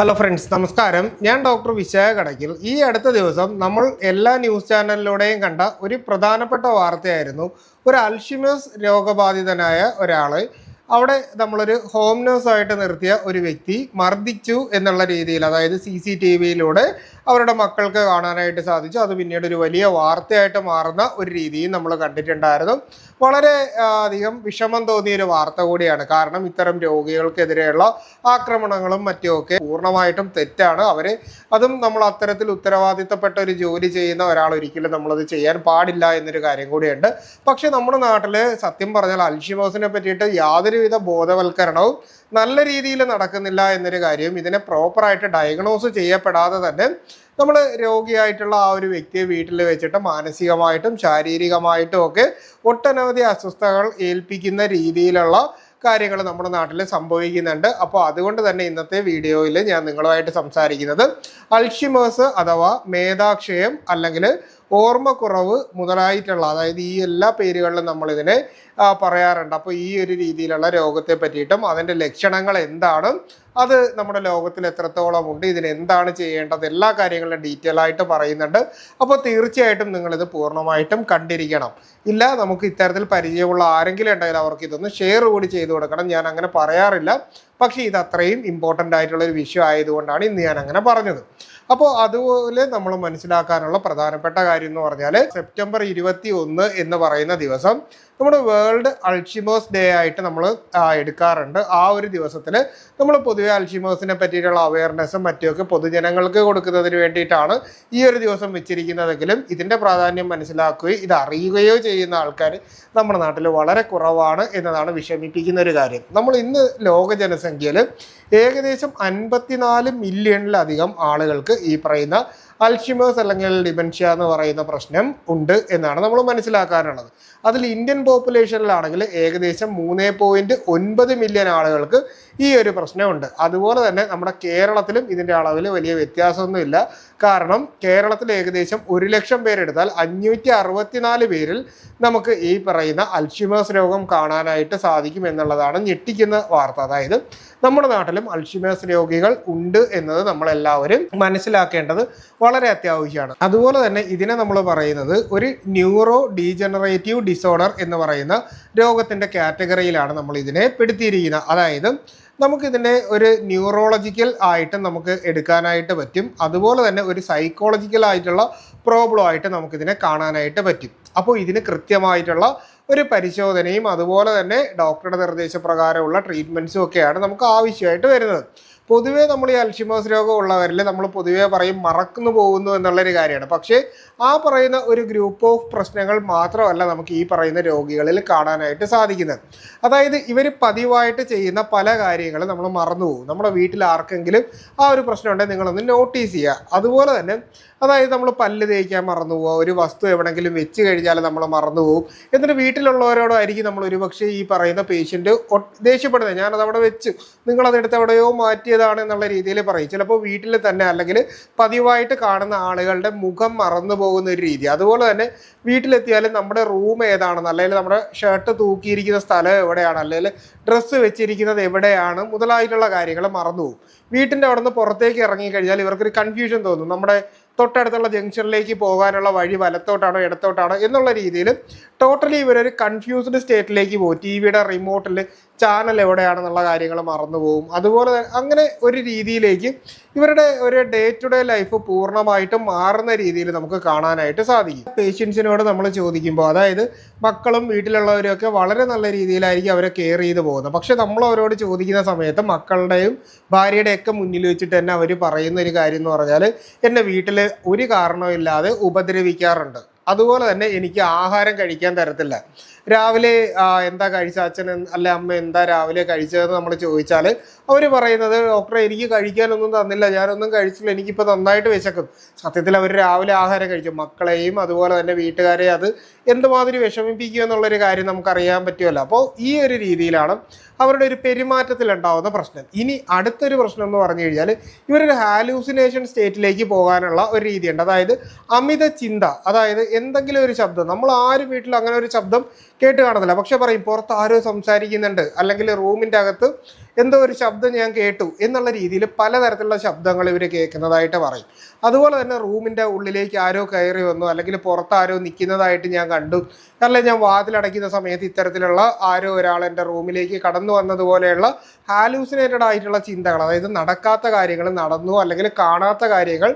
Hello friends നമസ്കാരം. ഞാൻ doctor Vishakha കടക്കിൽ ഈ അടുത്ത ദിവസം നമ്മൾ എല്ലാ ന്യൂസ് ചാനലിലൂടെയും കണ്ട ഒരു പ്രധാനപ്പെട്ട വാർത്തയായിരുന്നു. ഒരു അൽഷിമേഴ്സ് രോഗബാധിതനായ ഒരാൾ അവിടെ നമ്മളൊരു ഹോം നേഴ്സായിട്ട് നിർത്തിയ ഒരു വ്യക്തി മർദ്ദിച്ചു എന്നുള്ള രീതിയിൽ അതായത് സി സി ടി വിയിലൂടെ അവരുടെ മക്കൾക്ക് കാണാനായിട്ട് സാധിച്ചു. അത് പിന്നീട് ഒരു വലിയ വാർത്തയായിട്ട് മാറുന്ന ഒരു രീതിയും നമ്മൾ കണ്ടിട്ടുണ്ടായിരുന്നു. വളരെ അധികം വിഷമം തോന്നിയ ഒരു വാർത്ത കൂടിയാണ്. കാരണം ഇത്തരം രോഗികൾക്കെതിരെയുള്ള ആക്രമണങ്ങളും മറ്റുമൊക്കെ പൂർണമായിട്ടും തെറ്റാണ്. അവർ അതും നമ്മൾ അത്തരത്തിൽ ഉത്തരവാദിത്തപ്പെട്ട ഒരു ജോലി ചെയ്യുന്ന ഒരാൾ ഒരിക്കലും നമ്മളത് ചെയ്യാൻ പാടില്ല എന്നൊരു കാര്യം കൂടിയുണ്ട്. പക്ഷെ നമ്മുടെ നാട്ടിൽ സത്യം പറഞ്ഞാൽ അൽഷിമോസിനെ പറ്റിയിട്ട് യാതൊരുവിധ ബോധവൽക്കരണവും നല്ല രീതിയിൽ നടക്കുന്നില്ല എന്നൊരു കാര്യം ഇതിനെ പ്രോപ്പറായിട്ട് ഡയഗ്നോസ് ചെയ്യപ്പെടാതെ തന്നെ നമ്മൾ രോഗിയായിട്ടുള്ള ആ ഒരു വ്യക്തിയെ വീട്ടിൽ വെച്ചിട്ട് മാനസികമായിട്ടും ശാരീരികമായിട്ടും ഒക്കെ ഒട്ടനവധി അസ്വസ്ഥതകൾ ഏൽപ്പിക്കുന്ന രീതിയിലുള്ള കാര്യങ്ങൾ നമ്മുടെ നാട്ടിൽ സംഭവിക്കുന്നുണ്ട്. അപ്പോൾ അതുകൊണ്ട് തന്നെ ഇന്നത്തെ വീഡിയോയിൽ ഞാൻ നിങ്ങളുമായിട്ട് സംസാരിക്കുന്നത് അൾഷിമേഴ്സ് അഥവാ മേധാക്ഷയം അല്ലെങ്കിൽ ഓർമ്മക്കുറവ് മുതലായിട്ടുള്ള അതായത് ഈ എല്ലാ പേരുകളിലും നമ്മളിതിനെ പറയാറുണ്ട്. അപ്പോൾ ഈ ഒരു രീതിയിലുള്ള രോഗത്തെ പറ്റിയിട്ടും അതിന്റെ ലക്ഷണങ്ങൾ എന്താണ് അത് നമ്മുടെ ലോകത്തിൽ എത്രത്തോളം ഉണ്ട് ഇതിന് എന്താണ് ചെയ്യേണ്ടത് എല്ലാ കാര്യങ്ങളും ഡീറ്റെയിൽ ആയിട്ട് പറയുന്നുണ്ട്. അപ്പോൾ തീർച്ചയായിട്ടും നിങ്ങളിത് പൂർണമായിട്ടും കണ്ടിരിക്കണം. ഇല്ല നമുക്ക് ഇത്തരത്തിൽ പരിചയമുള്ള ആരെങ്കിലും ഉണ്ടെങ്കിൽ അവർക്ക് ഇതൊന്ന് ഷെയർ കൂടി ചെയ്തു കൊടുക്കണം. ഞാൻ അങ്ങനെ പറയാറില്ല. പക്ഷേ ഇത് അത്രയും ഇമ്പോർട്ടന്റ് ആയിട്ടുള്ള ഒരു വിഷയം ആയതുകൊണ്ടാണ് ഇന്ന് ഞാൻ അങ്ങനെ പറഞ്ഞത്. അപ്പോൾ അതുപോലെ നമ്മൾ മനസ്സിലാക്കാനുള്ള പ്രധാനപ്പെട്ട കാര്യം എന്ന് പറഞ്ഞാൽ സെപ്റ്റംബർ ഇരുപത്തി ഒന്ന് എന്ന് പറയുന്ന ദിവസം നമ്മൾ വേൾഡ് അൾഷിമേഴ്സ് ഡേ ആയിട്ട് നമ്മൾ എടുക്കാറുണ്ട്. ആ ഒരു ദിവസത്തിൽ നമ്മൾ പൊതുവെ അൾഷിമേഴ്സിനെ പറ്റിയിട്ടുള്ള അവയർനെസ്സും മറ്റുമൊക്കെ പൊതുജനങ്ങൾക്ക് കൊടുക്കുന്നതിന് വേണ്ടിയിട്ടാണ് ഈ ഒരു ദിവസം വെച്ചിരിക്കുന്നതെങ്കിലും ഇതിന്റെ പ്രാധാന്യം മനസ്സിലാക്കുകയും ഇത് അറിയുകയോ ചെയ്യുന്ന ആൾക്കാർ നമ്മുടെ നാട്ടിൽ വളരെ കുറവാണ് എന്നതാണ് വിഷമിപ്പിക്കുന്ന ഒരു കാര്യം. നമ്മൾ ഇന്ന് ലോക ജനസംഖ്യയിൽ ഏകദേശം അൻപത്തിനാല് മില്യണിലധികം ആളുകൾക്ക് ഈ പറയുന്ന അൽഷിമേഴ്സ് അല്ലെങ്കിൽ ഡിമെൻഷ്യ എന്ന് പറയുന്ന പ്രശ്നം ഉണ്ട് എന്നാണ് നമ്മൾ മനസ്സിലാക്കാനുള്ളത്. അതിൽ ഇന്ത്യൻ പോപ്പുലേഷനിലാണെങ്കിൽ ഏകദേശം മൂന്ന് പോയിന്റ് ഒൻപത് മില്യൺ ആളുകൾക്ക് ഈ ഒരു പ്രശ്നമുണ്ട്. അതുപോലെ തന്നെ നമ്മുടെ കേരളത്തിലും ഇതിന്റെ അളവിൽ വലിയ വ്യത്യാസമൊന്നുമില്ല. കാരണം കേരളത്തിൽ ഏകദേശം ഒരു ലക്ഷം പേരെടുത്താൽ അഞ്ഞൂറ്റി അറുപത്തിനാല് പേരിൽ നമുക്ക് ഈ പറയുന്ന അൽഷിമേഴ്സ് രോഗം കാണാനായിട്ട് സാധിക്കും എന്നുള്ളതാണ് ഞെട്ടിക്കുന്ന വാർത്ത. അതായത് നമ്മുടെ നാട്ടിലും അൽഷിമേഴ്സ് രോഗികൾ ഉണ്ട് എന്നത് നമ്മളെല്ലാവരും മനസ്സിലാക്കേണ്ടത് വളരെ അത്യാവശ്യമാണ്. അതുപോലെ തന്നെ ഇതിനെ നമ്മൾ പറയുന്നത് ഒരു ന്യൂറോ ഡീജനറേറ്റീവ് ഡിസോർഡർ എന്ന് പറയുന്ന രോഗത്തിന്റെ കാറ്റഗറിയിലാണ് നമ്മൾ ഇതിനെ പെടുത്തിയിരിക്കുന്നത്. അതായത് നമുക്കിതിനെ ഒരു ന്യൂറോളജിക്കൽ ആയിട്ട് നമുക്ക് എടുക്കാനായിട്ട് പറ്റും. അതുപോലെ തന്നെ ഒരു സൈക്കോളജിക്കൽ ആയിട്ടുള്ള പ്രോബ്ലം ആയിട്ട് നമുക്കിതിനെ കാണാനായിട്ട് പറ്റും. അപ്പോൾ ഇതിന് കൃത്യമായിട്ടുള്ള ഒരു പരിശോധനയും അതുപോലെ തന്നെ ഡോക്ടറുടെ നിർദ്ദേശപ്രകാരമുള്ള ട്രീറ്റ്മെന്റ്സും ഒക്കെയാണ് നമുക്ക് ആവശ്യമായിട്ട് വരുന്നത്. പൊതുവേ നമ്മൾ ഈ അൽഷിമേഴ്സ് രോഗം ഉള്ളവരിൽ നമ്മൾ പൊതുവേ പറയും മറക്കുന്നു പോകുന്നു എന്നുള്ളൊരു കാര്യമാണ്. പക്ഷേ ആ പറയുന്ന ഒരു ഗ്രൂപ്പ് ഓഫ് പ്രശ്നങ്ങൾ മാത്രമല്ല നമുക്ക് ഈ പറയുന്ന രോഗികളിൽ കാണാനായിട്ട് സാധിക്കുന്നത്. അതായത് ഇവർ പതിവായിട്ട് ചെയ്യുന്ന പല കാര്യങ്ങളും നമ്മൾ മറന്നു പോകും. നമ്മുടെ വീട്ടിൽ ആർക്കെങ്കിലും ആ ഒരു പ്രശ്നം ഉണ്ടെങ്കിൽ നിങ്ങളൊന്ന് നോട്ടീസ് ചെയ്യുക. അതുപോലെ തന്നെ അതായത് നമ്മൾ പല്ല് തേക്കാൻ മറന്നു പോകുക ഒരു വസ്തു എവിടെങ്കിലും വെച്ച് കഴിഞ്ഞാൽ നമ്മൾ മറന്നു പോകും എന്നിട്ട് വീട്ടിലുള്ളവരോടായിരിക്കും നമ്മൾ ഒരുപക്ഷെ ഈ പറയുന്ന പേഷ്യന്റ് ദേഷ്യപ്പെടുന്നത്. ഞാനത് അവിടെ വെച്ചു നിങ്ങളതെടുത്ത് എവിടെയോ മാറ്റിയതാണ് എന്നുള്ള രീതിയിൽ പറയും. ചിലപ്പോൾ വീട്ടിൽ തന്നെ അല്ലെങ്കിൽ പതിവായിട്ട് കാണുന്ന ആളുകളുടെ മുഖം മറന്നു പോകുന്ന ഒരു രീതി. അതുപോലെ തന്നെ വീട്ടിലെത്തിയാലും നമ്മുടെ റൂം ഏതാണെന്ന് അല്ലെങ്കിൽ നമ്മുടെ ഷർട്ട് തൂക്കിയിരിക്കുന്ന സ്ഥലം എവിടെയാണ് അല്ലെങ്കിൽ ഡ്രസ്സ് വെച്ചിരിക്കുന്നത് എവിടെയാണ് മുതലായിട്ടുള്ള കാര്യങ്ങൾ മറന്നു പോകും. വീട്ടിന്റെ അവിടെ നിന്ന് പുറത്തേക്ക് ഇറങ്ങിക്കഴിഞ്ഞാൽ ഇവർക്കൊരു കൺഫ്യൂഷൻ തോന്നും. നമ്മുടെ തൊട്ടടുത്തുള്ള ജംഗ്ഷനിലേക്ക് പോകാനുള്ള വഴി വലത്തോട്ടാണോ ഇടത്തോട്ടാണോ എന്നുള്ള രീതിയിൽ ടോട്ടലി ഇവരൊരു കൺഫ്യൂസ്ഡ് സ്റ്റേറ്റിലേക്ക് പോകും. ടി വിയുടെ റിമോട്ടിൽ ചാനൽ എവിടെയാണെന്നുള്ള കാര്യങ്ങൾ മറന്നുപോകും അതുപോലെ അങ്ങനെ ഒരു രീതിയിലേക്ക് ഇവരുടെ ഒരു ഡേ ടു ഡേ ലൈഫ് പൂർണമായിട്ടും മാറുന്ന രീതിയിൽ നമുക്ക് കാണാനായിട്ട് സാധിക്കും. പേഷ്യൻസിനോട് നമ്മൾ ചോദിക്കുമ്പോൾ അതായത് മക്കളും വീട്ടിലുള്ളവരൊക്കെ വളരെ നല്ല രീതിയിലായിരിക്കും അവരെ കെയർ ചെയ്ത് പോകുന്നത്. പക്ഷെ നമ്മൾ അവരോട് ചോദിക്കുന്ന സമയത്ത് മക്കളുടെയും ഭാര്യയുടെയൊക്കെ മുന്നിൽ വെച്ചിട്ട് തന്നെ അവർ പറയുന്ന ഒരു കാര്യം എന്ന് പറഞ്ഞാൽ എന്നെ വീട്ടിൽ ഒരു കാരണമില്ലാതെ ഉപദ്രവിക്കാറുണ്ട്. അതുപോലെ തന്നെ എനിക്ക് ആഹാരം കഴിക്കാൻ തരത്തില്ല. രാവിലെ എന്താ കഴിച്ച? അച്ഛൻ അല്ല അമ്മ എന്താ രാവിലെ കഴിച്ചതെന്ന് നമ്മൾ ചോദിച്ചാൽ അവർ പറയുന്നത് ഡോക്ടറെ എനിക്ക് കഴിക്കാനൊന്നും തന്നില്ല. ഞാനൊന്നും കഴിച്ചില്ല. എനിക്കിപ്പോൾ നന്നായിട്ട് വിശക്കും. സത്യത്തിൽ അവർ രാവിലെ ആഹാരം കഴിച്ചു മക്കളെയും അതുപോലെ തന്നെ വീട്ടുകാരെയും അത് എന്തുമാതിരി വിഷമിപ്പിക്കുക എന്നുള്ളൊരു കാര്യം നമുക്കറിയാൻ പറ്റുമല്ലോ. അപ്പോൾ ഈ ഒരു രീതിയിലാണ് അവരുടെ ഒരു പെരുമാറ്റത്തിൽ ഉണ്ടാകുന്ന പ്രശ്നം. ഇനി അടുത്തൊരു പ്രശ്നം എന്ന് പറഞ്ഞു കഴിഞ്ഞാൽ ഇവരൊരു ഹാലൂസിനേഷൻ സ്റ്റേറ്റിലേക്ക് പോകാനുള്ള ഒരു രീതിയുണ്ട്. അതായത് അമിത ചിന്ത അതായത് എന്തെങ്കിലും ഒരു ശബ്ദം. നമ്മൾ ആരും വീട്ടിൽ അങ്ങനെ ഒരു ശബ്ദം കേട്ട് കാണുന്നില്ല. പക്ഷെ പറയും പുറത്ത് ആരോ സംസാരിക്കുന്നുണ്ട്. അല്ലെങ്കിൽ റൂമിന്റെ അകത്ത് എന്തോ ഒരു ശബ്ദം ഞാൻ കേട്ടു എന്നുള്ള രീതിയിൽ പലതരത്തിലുള്ള ശബ്ദങ്ങൾ ഇവർ കേൾക്കുന്നതായിട്ട് പറയും. അതുപോലെ തന്നെ റൂമിന്റെ ഉള്ളിലേക്ക് ആരോ കയറി വന്നു അല്ലെങ്കിൽ പുറത്ത് ആരോ നിൽക്കുന്നതായിട്ട് ഞാൻ കണ്ടു. അല്ലെങ്കിൽ ഞാൻ വാതിലടയ്ക്കുന്ന സമയത്ത് ഇത്തരത്തിലുള്ള ആരോ ഒരാൾ എന്റെ റൂമിലേക്ക് കടന്നു വന്നതുപോലെയുള്ള ഹാലൂസിനേറ്റഡ് ആയിട്ടുള്ള ചിന്തകൾ അതായത് നടക്കാത്ത കാര്യങ്ങൾ നടന്നു അല്ലെങ്കിൽ കാണാത്ത കാര്യങ്ങൾ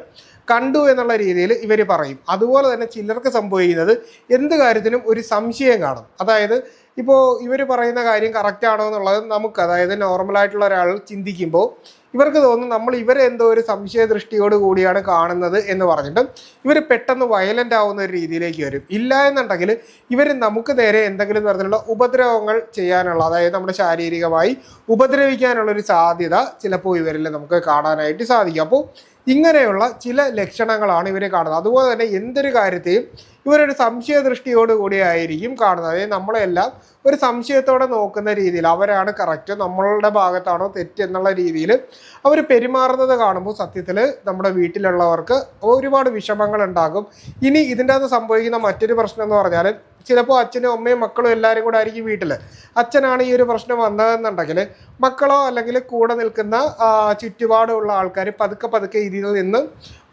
കണ്ടു എന്നുള്ള രീതിയിൽ ഇവർ പറയും. അതുപോലെ തന്നെ ചിലർക്ക് സംഭവിക്കുന്നത് എന്ത് കാര്യത്തിനും ഒരു സംശയം കാണും. അതായത് ഇപ്പോൾ ഇവർ പറയുന്ന കാര്യം കറക്റ്റ് ആണോ എന്നുള്ളത് നമുക്ക് അതായത് നോർമലായിട്ടുള്ള ഒരാൾ ചിന്തിക്കുമ്പോൾ ഇവർക്ക് തോന്നും നമ്മൾ ഇവരെ എന്തോ ഒരു സംശയ ദൃഷ്ടിയോട് കൂടിയാണ് കാണുന്നത് എന്ന് പറഞ്ഞിട്ട് ഇവർ പെട്ടെന്ന് വയലന്റ് ആവുന്ന ഒരു രീതിയിലേക്ക് വരും. ഇല്ല എന്നുണ്ടെങ്കിൽ ഇവർ നമുക്ക് നേരെ എന്തെങ്കിലും തരത്തിലുള്ള ഉപദ്രവങ്ങൾ ചെയ്യാനുള്ള അതായത് നമ്മുടെ ശാരീരികമായി ഉപദ്രവിക്കാനുള്ള ഒരു സാധ്യത ചിലപ്പോൾ ഇവരിൽ നമുക്ക് കാണാനായിട്ട് സാധിക്കും. അപ്പോൾ ഇങ്ങനെയുള്ള ചില ലക്ഷണങ്ങളാണ് ഇവരെ കാണുന്നത്. അതുപോലെ തന്നെ എന്തൊരു കാര്യത്തെയും ഇവരൊരു സംശയ ദൃഷ്ടിയോടുകൂടി ആയിരിക്കും കാണുന്നത്. അതായത് നമ്മളെല്ലാം ഒരു സംശയത്തോടെ നോക്കുന്ന രീതിയിൽ അവരാണ് കറക്റ്റ് നമ്മളുടെ ഭാഗത്താണോ തെറ്റ് എന്നുള്ള രീതിയിൽ അവർ പെരുമാറുന്നത് കാണുമ്പോൾ സത്യത്തിൽ നമ്മുടെ വീട്ടിലുള്ളവർക്ക് ഒരുപാട് വിഷമങ്ങൾ ഉണ്ടാകും. ഇനി ഇതിന്റെ അകത്ത് സംഭവിക്കുന്ന മറ്റൊരു പ്രശ്നം എന്ന് പറഞ്ഞാൽ ചിലപ്പോൾ അച്ഛനും അമ്മയും മക്കളും എല്ലാവരും കൂടെ ആയിരിക്കും വീട്ടിൽ. അച്ഛനാണ് ഈ ഒരു പ്രശ്നം വന്നതെന്നുണ്ടെങ്കിൽ മക്കളോ അല്ലെങ്കിൽ കൂടെ നിൽക്കുന്ന ചുറ്റുപാടുമുള്ള ആൾക്കാർ പതുക്കെ പതുക്കെ ഇതിൽ നിന്ന്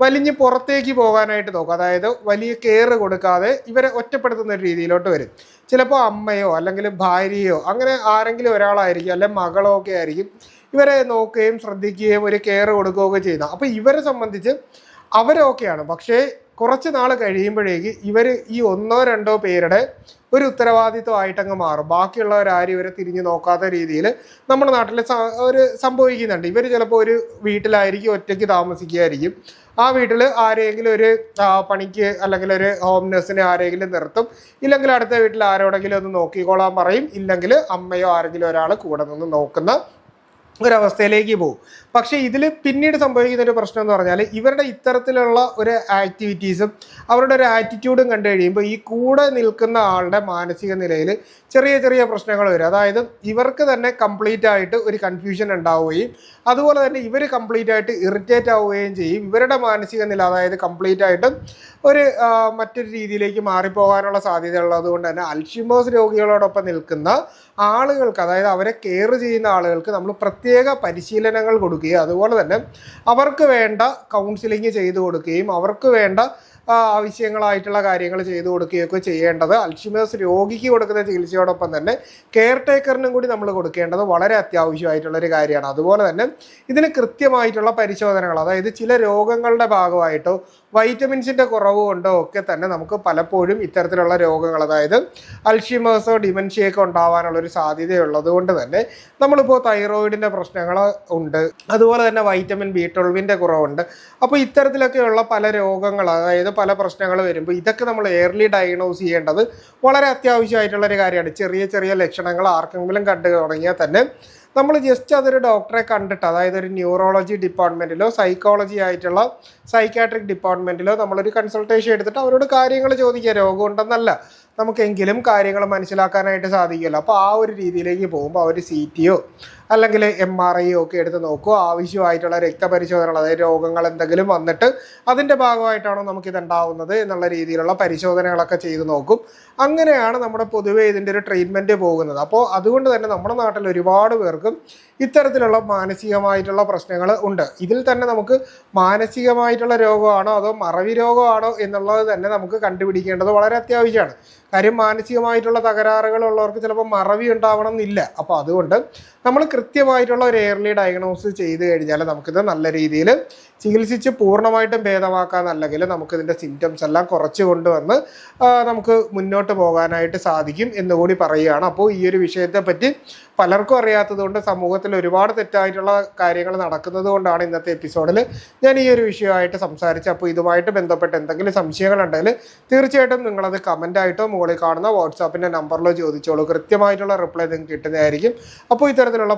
വലിഞ്ഞ് പുറത്തേക്ക് പോകാനായിട്ട് നോക്കും. അതായത് വലിയ കെയർ കൊടുക്കാതെ ഇവരെ ഒറ്റപ്പെടുത്തുന്ന ഒരു രീതിയിലോട്ട് വരും. ചിലപ്പോൾ അമ്മയോ അല്ലെങ്കിൽ ഭാര്യയോ അങ്ങനെ ആരെങ്കിലും ഒരാളായിരിക്കും അല്ലെങ്കിൽ മകളോ ഒക്കെ ആയിരിക്കും ഇവരെ നോക്കുകയും ശ്രദ്ധിക്കുകയും ഒരു കെയർ കൊടുക്കുകയൊക്കെ ചെയ്യുന്നത്. അപ്പോൾ ഇവരെ സംബന്ധിച്ച് അവരൊക്കെയാണ്. പക്ഷേ കുറച്ച് നാൾ കഴിയുമ്പോഴേക്ക് ഇവർ ഈ ഒന്നോ രണ്ടോ പേരുടെ ഒരു ഉത്തരവാദിത്വമായിട്ടങ്ങ് മാറും. ബാക്കിയുള്ളവരാരും ഇവരെ തിരിഞ്ഞു നോക്കാത്ത രീതിയിൽ നമ്മുടെ നാട്ടിൽ ഒരു സംഭവിക്കുന്നുണ്ട്. ഇവർ ചിലപ്പോൾ ഒരു വീട്ടിലായിരിക്കും ഒറ്റയ്ക്ക് താമസിക്കുകയായിരിക്കും. ആ വീട്ടിൽ ആരെങ്കിലും ഒരു പണിക്ക് അല്ലെങ്കിൽ ഒരു ഹോം നഴ്സിനെ ആരെങ്കിലും നിർത്തും. ഇല്ലെങ്കിൽ അടുത്ത വീട്ടിൽ ആരോടെങ്കിലും ഒന്ന് നോക്കിക്കോളാൻ പറയും. ഇല്ലെങ്കിൽ അമ്മയോ ആരെങ്കിലും ഒരാൾ കൂടെ നിന്ന് നോക്കുന്ന ഒരവസ്ഥയിലേക്ക് പോകും. പക്ഷേ ഇതിൽ പിന്നീട് സംഭവിക്കുന്ന ഒരു പ്രശ്നം എന്ന് പറഞ്ഞാൽ ഇവരുടെ ഇത്തരത്തിലുള്ള ഒരു ആക്ടിവിറ്റീസും അവരുടെ ഒരു ആറ്റിറ്റ്യൂഡും കണ്ടു കഴിയുമ്പോൾ ഈ കൂടെ നിൽക്കുന്ന ആളുടെ മാനസിക നിലയിൽ ചെറിയ ചെറിയ പ്രശ്നങ്ങൾ വരും. അതായത് ഇവർക്ക് തന്നെ കംപ്ലീറ്റ് ആയിട്ട് ഒരു കൺഫ്യൂഷൻ ഉണ്ടാവുകയും അതുപോലെ തന്നെ ഇവർ കംപ്ലീറ്റ് ആയിട്ട് ഇറിറ്റേറ്റ് ആവുകയും ചെയ്യും. ഇവരുടെ മാനസിക നില അതായത് കംപ്ലീറ്റ് ആയിട്ടും ഒരു മറ്റൊരു രീതിയിലേക്ക് മാറിപ്പോകാനുള്ള സാധ്യത ഉള്ളതുകൊണ്ട് തന്നെ അൽഷിമോസ് രോഗികളോടൊപ്പം നിൽക്കുന്ന ആളുകൾക്ക് അതായത് അവരെ കെയർ ചെയ്യുന്ന ആളുകൾക്ക് നമ്മൾ പ്രത്യേക പരിശീലനങ്ങൾ കൊടുക്കുകയും അതുപോലെ തന്നെ അവർക്ക് വേണ്ട കൗൺസിലിംഗ് ചെയ്തു കൊടുക്കുകയും അവർക്ക് വേണ്ട ആവശ്യങ്ങളായിട്ടുള്ള കാര്യങ്ങൾ ചെയ്തു കൊടുക്കുകയൊക്കെ ചെയ്യേണ്ടത്. അൽഷിമേഴ്സ് രോഗിക്ക് കൊടുക്കുന്ന ചികിത്സയോടൊപ്പം തന്നെ കെയർ ടേക്കറിനും കൂടി നമ്മൾ കൊടുക്കേണ്ടത് വളരെ അത്യാവശ്യമായിട്ടുള്ള ഒരു കാര്യമാണ്. അതുപോലെ തന്നെ ഇതിന് കൃത്യമായിട്ടുള്ള പരിശോധനകൾ അതായത് ചില രോഗങ്ങളുടെ ഭാഗമായിട്ടോ വൈറ്റമിൻസിന്റെ കുറവ് കൊണ്ടോ ഒക്കെ തന്നെ നമുക്ക് പലപ്പോഴും ഇത്തരത്തിലുള്ള രോഗങ്ങൾ അതായത് അൽഷിമേഴ്സോ ഡിമെൻഷ്യയൊക്കെ ഉണ്ടാവാനുള്ള ഒരു സാധ്യതയുള്ളത് കൊണ്ട് തന്നെ നമ്മളിപ്പോൾ തൈറോയിഡിന്റെ പ്രശ്നങ്ങൾ ഉണ്ട്. അതുപോലെ തന്നെ വൈറ്റമിൻ ബി ട്വൽവിന്റെ കുറവുണ്ട്. അപ്പോൾ ഇത്തരത്തിലൊക്കെയുള്ള പല രോഗങ്ങൾ അതായത് പല പ്രശ്നങ്ങൾ വരുമ്പോൾ ഇതൊക്കെ നമ്മൾ എയർലി ഡയഗ്നോസ് ചെയ്യേണ്ടത് വളരെ അത്യാവശ്യമായിട്ടുള്ള ഒരു കാര്യമാണ്. ചെറിയ ചെറിയ ലക്ഷണങ്ങൾ ആർക്കെങ്കിലും കണ്ടു തുടങ്ങിയാൽ തന്നെ നമ്മൾ ജസ്റ്റ് അതൊരു ഡോക്ടറെ കണ്ടിട്ട് അതായത് ഒരു ന്യൂറോളജി ഡിപ്പാർട്ട്മെന്റിലോ സൈക്കോളജി ആയിട്ടുള്ള സൈക്കാട്രിക് ഡിപ്പാർട്ട്മെന്റിലോ നമ്മളൊരു കൺസൾട്ടേഷൻ എടുത്തിട്ട് അവരോട് കാര്യങ്ങൾ ചോദിക്കുക. രോഗമുണ്ടെന്നല്ല നമുക്കെങ്കിലും കാര്യങ്ങൾ മനസ്സിലാക്കാനായിട്ട് സാധിക്കുമല്ലോ. അപ്പോൾ ആ ഒരു രീതിയിലേക്ക് പോകുമ്പോൾ അവർ സി ടിയോ അല്ലെങ്കിൽ എം ആർ ഐ ഒക്കെ എടുത്ത് നോക്കുക. ആവശ്യമായിട്ടുള്ള രക്തപരിശോധനകൾ അതായത് രോഗങ്ങൾ എന്തെങ്കിലും വന്നിട്ട് അതിന്റെ ഭാഗമായിട്ടാണോ നമുക്കിത് ഉണ്ടാവുന്നത് എന്നുള്ള രീതിയിലുള്ള പരിശോധനകളൊക്കെ ചെയ്ത് നോക്കും. അങ്ങനെയാണ് നമ്മുടെ പൊതുവേ ഇതിന്റെ ഒരു ട്രീറ്റ്മെന്റ് പോകുന്നത്. അപ്പോൾ അതുകൊണ്ട് തന്നെ നമ്മുടെ നാട്ടിൽ ഒരുപാട് പേർക്കും ഇത്തരത്തിലുള്ള മാനസികമായിട്ടുള്ള പ്രശ്നങ്ങൾ ഉണ്ട്. ഇതിൽ തന്നെ നമുക്ക് മാനസികമായിട്ടുള്ള രോഗമാണോ അതോ മറവി രോഗമാണോ എന്നുള്ളത് തന്നെ നമുക്ക് കണ്ടുപിടിക്കേണ്ടത് വളരെ അത്യാവശ്യമാണ്. കാര്യം മാനസികമായിട്ടുള്ള തകരാറുകളുള്ളവർക്ക് ചിലപ്പോൾ മറവി ഉണ്ടാവണം എന്നില്ല. അപ്പോൾ അതുകൊണ്ട് നമ്മൾ കൃത്യമായിട്ടുള്ള ഒരു എയർലി ഡയഗ്നോസിസ് ചെയ്ത് കഴിഞ്ഞാൽ നമുക്കിത് നല്ല രീതിയിൽ ചികിത്സിച്ച് പൂർണമായിട്ടും ഭേദമാക്കാന്നല്ലെങ്കിൽ നമുക്കിതിന്റെ സിംറ്റംസ് എല്ലാം കുറച്ച് കൊണ്ടുവന്ന് നമുക്ക് മുന്നോട്ട് പോകാനായിട്ട് സാധിക്കും എന്നുകൂടി പറയുകയാണ്. അപ്പോൾ ഈ ഒരു വിഷയത്തെ പറ്റി പലർക്കും അറിയാത്തതുകൊണ്ട് സമൂഹത്തിൽ ഒരുപാട് തെറ്റായിട്ടുള്ള കാര്യങ്ങൾ നടക്കുന്നത് കൊണ്ടാണ് ഇന്നത്തെ എപ്പിസോഡിൽ ഞാൻ ഈ ഒരു വിഷയമായിട്ട് സംസാരിച്ച് അപ്പോൾ ഇതുമായിട്ട് ബന്ധപ്പെട്ട് എന്തെങ്കിലും സംശയങ്ങളുണ്ടെങ്കിൽ തീർച്ചയായിട്ടും നിങ്ങളത് കമന്റായിട്ടോ മുകളിൽ കാണുന്ന വാട്സാപ്പിന്റെ നമ്പറിലോ ചോദിച്ചോളൂ. കൃത്യമായിട്ടുള്ള റിപ്ലൈ നിങ്ങൾക്ക് കിട്ടുന്നതായിരിക്കും. അപ്പോൾ ഇത്തരത്തിലുള്ള